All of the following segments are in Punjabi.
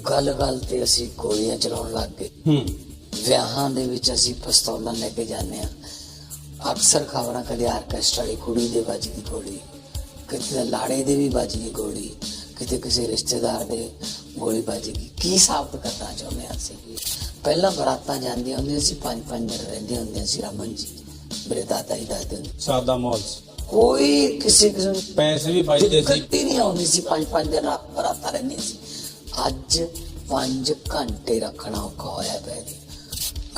ਗੱਲ-ਗੱਲ ਤੇ ਅਸੀਂ ਗੋਲੀਆਂ ਚਲਾਉਣ ਲੱਗ ਗਏ। ਹੂੰ। ਵਿਆਹਾਂ ਦੇ ਵਿੱਚ ਅਸੀਂ ਪਿਸਤੌਲਾਂ ਲੈ ਕੇ ਜਾਂਦੇ ਆ ਅਕਸਰ ਖਬਰਾਂ ਕਦੇ ਆਰਕੈਸਟਰਾ ਦੀ ਕੁੜੀ ਦੇ ਵੱਜ ਗਈ ਗੋਲੀ ਕਿਤੇ ਲਾੜੇ ਦੇ ਵੀ ਵੱਜ ਗਈ ਗੋਲੀ ਕਿਤੇ ਕਿਸੇ ਰਿਸ਼ਤੇਦਾਰ ਦੇ ਗੋਲੀ ਵੱਜ ਗਈ। ਕੀ ਸਾਬਤ ਕਰਨਾ ਚਾਹੁੰਦੇ ਹਾਂ ਅਸੀਂ? ਪਹਿਲਾਂ ਬਰਾਤਾਂ ਜਾਂਦੀਆਂ ਹੁੰਦੀਆਂ ਸੀ ਪੰਜ ਪੰਜ ਦਿਨ ਰਹਿੰਦੀਆਂ ਹੁੰਦੀਆਂ ਸੀ ਰਮਨ ਜੀ ਮੇਰੇ ਦਾਦਾ ਜੀ ਦੱਸਦੇ ਹੁੰਦੇ ਸਾਦਾ ਮਾਹੌਲ ਸੀ। ਕੋਈ ਕਿਸੇ ਕਿਸਮ ਦੀ ਪੈਸੇ ਵੀ ਬਚਦੇ ਸੀ। ਨਹੀਂ ਆਉਂਦੀ ਸੀ ਪੰਜ ਪੰਜ ਦਿਨ ਰਾਤ ਬਰਾਤਾਂ ਰਹਿੰਦੀਆਂ ਸੀ। ਅੱਜ 5 ਘੰਟੇ ਰੱਖਣਾ ਔਖਾ ਹੋਇਆ ਪਿਆ ਜੀ।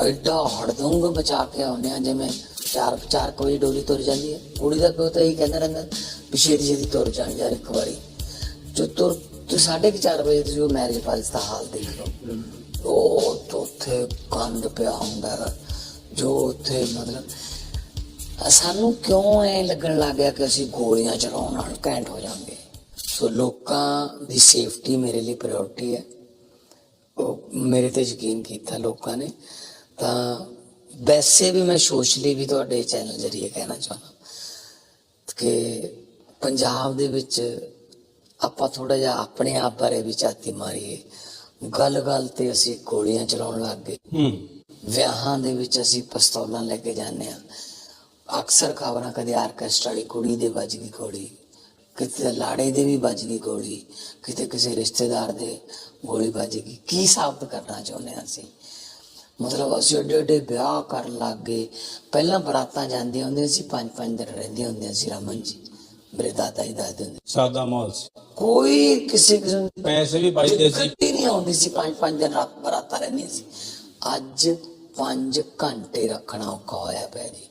ਐਡਾ ਹੜਦੰਗ ਬਚਾ ਕੇ ਆਉਂਦੇ ਆ ਜਿਵੇਂ ਚਾਰ ਚਾਰ ਕੋਈ ਡੋਲੀ ਤੁਰ ਜਾਂਦੀ ਹੈ। ਕੁੜੀ ਦਾ ਪਿਓ ਤਾਂ ਇਹੀ ਕਹਿੰਦਾ ਰਹਿੰਦਾ ਵੀ ਦੀ ਛੇਤੀ ਤੁਰ ਜਾਣ ਯਾਰ ਇੱਕ ਵਾਰੀ। ਜੋ ਤੁਰ ਤੇ ਸਾਢੇ ਕੁ ਚਾਰ ਵਜੇ ਤੁਸੀਂ ਉਹ ਮੈਰਿਜ ਪੈਲਸ ਦਾ ਹਾਲ ਦੇਖ ਲਓ। ਉਹ ਉੱਥੇ ਕੰਦ ਪਿਆ ਹੁੰਦਾ ਹੈ, ਜੋ ਉੱਥੇ ਮਤਲਬ ਸਾਨੂੰ ਕਿਉਂ ਐ ਲੱਗਣ ਲੱਗ ਗਿਆ ਕਿ ਅਸੀਂ ਗੋਲੀਆਂ ਚਲਾਉਣ ਨਾਲ ਘੈਂਟ ਹੋ ਜਾਵਾਂਗੇ? ਸੋ ਲੋਕਾਂ ਦੀ ਸੇਫਟੀ ਮੇਰੇ ਲਈ ਪ੍ਰਾਇੋਰਟੀ ਹੈ। ਉਹ ਮੇਰੇ ਤੇ ਯਕੀਨ ਕੀਤਾ ਲੋਕਾਂ ਨੇ। ਤਾਂ ਵੈਸੇ ਵੀ ਮੈਂ ਸੋਸ਼ਲੀ ਵੀ ਤੁਹਾਡੇ ਚੈਨਲ ਜਰੀਏ ਕਹਿਣਾ ਚਾਹੁੰਦਾ। ਕਿ ਪੰਜਾਬ ਦੇ ਵਿੱਚ ਆਪਾਂ ਥੋੜਾ ਜਿਹਾ ਆਪਣੇ ਆਪ ਬਾਰੇ ਵੀ ਝਾਤੀ ਮਾਰੀਏ। ਗੱਲ-ਗੱਲ ਤੇ ਅਸੀਂ ਗੋਲੀਆਂ ਚਲਾਉਣ ਲੱਗ ਗਏ। ਹੂੰ। ਵਿਆਹਾਂ ਦੇ ਵਿੱਚ ਅਸੀਂ ਪਿਸਤੌਲਾਂ ਲੈ ਕੇ ਜਾਂਦੇ ਆ ਅਕਸਰ ਖਬਰਾਂ ਕਦੇ ਆਰਕੈਸਟਰਾ ਦੀ ਕੁੜੀ ਦੇ ਵੱਜ ਗਈ ਗੋਲੀ। ਕਿਤੇ ਲਾੜੇ ਦੇ ਵੀ ਵੱਜ ਗਈ ਗੋਲੀ ਕਿਤੇ ਕਿਸੇ ਰਿਸ਼ਤੇਦਾਰ ਦੇ ਗੋਲੀ ਵੱਜ ਗਈ। ਕੀ ਸਾਬਤ ਕਰਨਾ ਚਾਹੁੰਦੇ ਹਾਂ ਅਸੀਂ? ਮਤਲਬ ਅਸੀਂ ਏਡੇ ਏਡੇ ਵਿਆਹ ਕਰਨ ਲੱਗ ਗਏ। ਪਹਿਲਾਂ ਬਰਾਤਾਂ ਜਾਂਦੀਆਂ ਹੁੰਦੀਆਂ ਸੀ ਪੰਜ ਪੰਜ ਦਿਨ ਰਹਿੰਦੀਆਂ ਹੁੰਦੀਆਂ ਸੀ ਰਮਨ ਜੀ। ਮੇਰੇ ਦਾਦਾ ਜੀ ਦੱਸਦੇ ਹੁੰਦੇ ਸਾਦਾ ਮਾਹੌਲ ਸੀ। ਕੋਈ ਕਿਸੇ ਕਿਸਮ ਦੀ ਪੈਸੇ ਵੀ ਬਚਦੇ ਸੀ। ਦਿੱਕਤ ਹੀ ਨਹੀਂ ਆਉਂਦੀ ਸੀ। ਪੰਜ ਪੰਜ ਦਿਨ ਰਾਤ ਬਰਾਤਾਂ ਰਹਿੰਦੀਆਂ ਸੀ। ਅੱਜ 5 ਘੰਟੇ ਰੱਖਣਾ ਔਖਾ ਹੋਇਆ ਪਿਆ ਜੀ।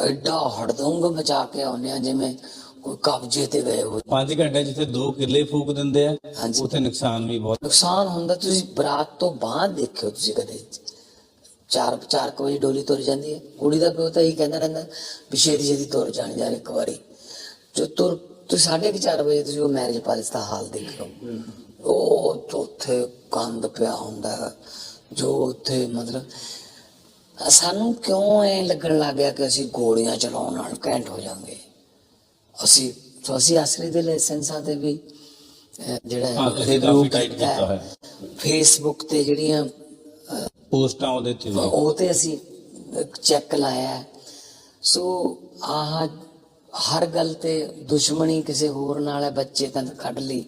ਐਡਾ ਹੜਦੰਗ ਮਚਾ ਕੇ ਆਉਂਦੇ ਆ ਜਿਵੇਂ ਕੋਈ ਕਬਜ਼ੇ ਤੇ ਗਏ ਹੋ 5 ਘੰਟੇ ਜਿੱਥੇ 2 ਕਿੱਲੇ ਫੂਕ ਦਿੰਦੇ ਆ ਹਾਂਜੀ। ਉੱਥੇ ਨੁਕਸਾਨ ਵੀ ਬਹੁਤ। ਨੁਕਸਾਨ ਹੁੰਦਾ ਤੁਸੀਂ ਬਰਾਤ ਤੋਂ ਬਾਅਦ ਦੇਖਿਓ ਤੁਸੀਂ ਕਦੇ। ਚਾਰ ਚਾਰ ਕੁ ਵਜੇ ਡੋਲੀ ਤੁਰ ਜਾਂਦੀ ਹੈ। ਕੁੜੀ ਦਾ ਪਿਓ ਤਾਂ ਇਹੀ ਕਹਿੰਦਾ ਰਹਿੰਦਾ ਵੀ ਛੇਤੀ ਛੇਤੀ ਤੁਰ ਜਾਣ ਯਾਰ ਇੱਕ ਵਾਰੀ। ਜੋ ਤੁਰ ਤੁਸੀਂ ਸਾਢੇ ਕੁ ਚਾਰ ਵਜੇ ਤੁਸੀਂ ਉਹ ਮੈਰਿਜ ਪੈਲਸ ਦਾ ਹਾਲ ਦੇਖ ਲਓ ਉਹ ਉੱਥੇ ਕੰਦ ਪਿਆ ਹੁੰਦਾ ਹੈ, ਜੋ ਉੱਥੇ ਮਤਲਬ ਸਾਨੂੰ ਕਿਉਂ ਐ ਲੱਗਣ ਲੱਗ ਗਿਆ ਕਿ ਅਸੀਂ ਗੋਲੀਆਂ ਚਲਾਉਣ ਨਾਲ ਘੈਂਟ ਹੋ ਜਾਵਾਂਗੇ? ਅਸੀਂ ਸੋ ਅਸੀਂ ਅਸਲੀ ਦੇ ਲਾਇਸੈਂਸਾਂ ਤੇ ਵੀ ਜਿਹੜਾ ਹਾਂ, tight ਕੀਤਾ ਹੋਇਆ। ਫੇਸਬੁੱਕ ਤੇ ਜਿਹੜੀਆਂ ਪੋਸਟਾਂ ਉਹਦੇ ਤੇ ਵੀ ਉਹ ਤੇ ਅਸੀਂ ਚੈੱਕ ਲਾਇਆ ਹੈ। ਸੋ ਆਹ ਹਰ ਗੱਲ ਤੇ ਦੁਸ਼ਮਣੀ ਕਿਸੇ ਹੋਰ ਨਾਲ ਹੈ ਬੱਚੇ ਤਾਂ ਕੱਢ ਲਈ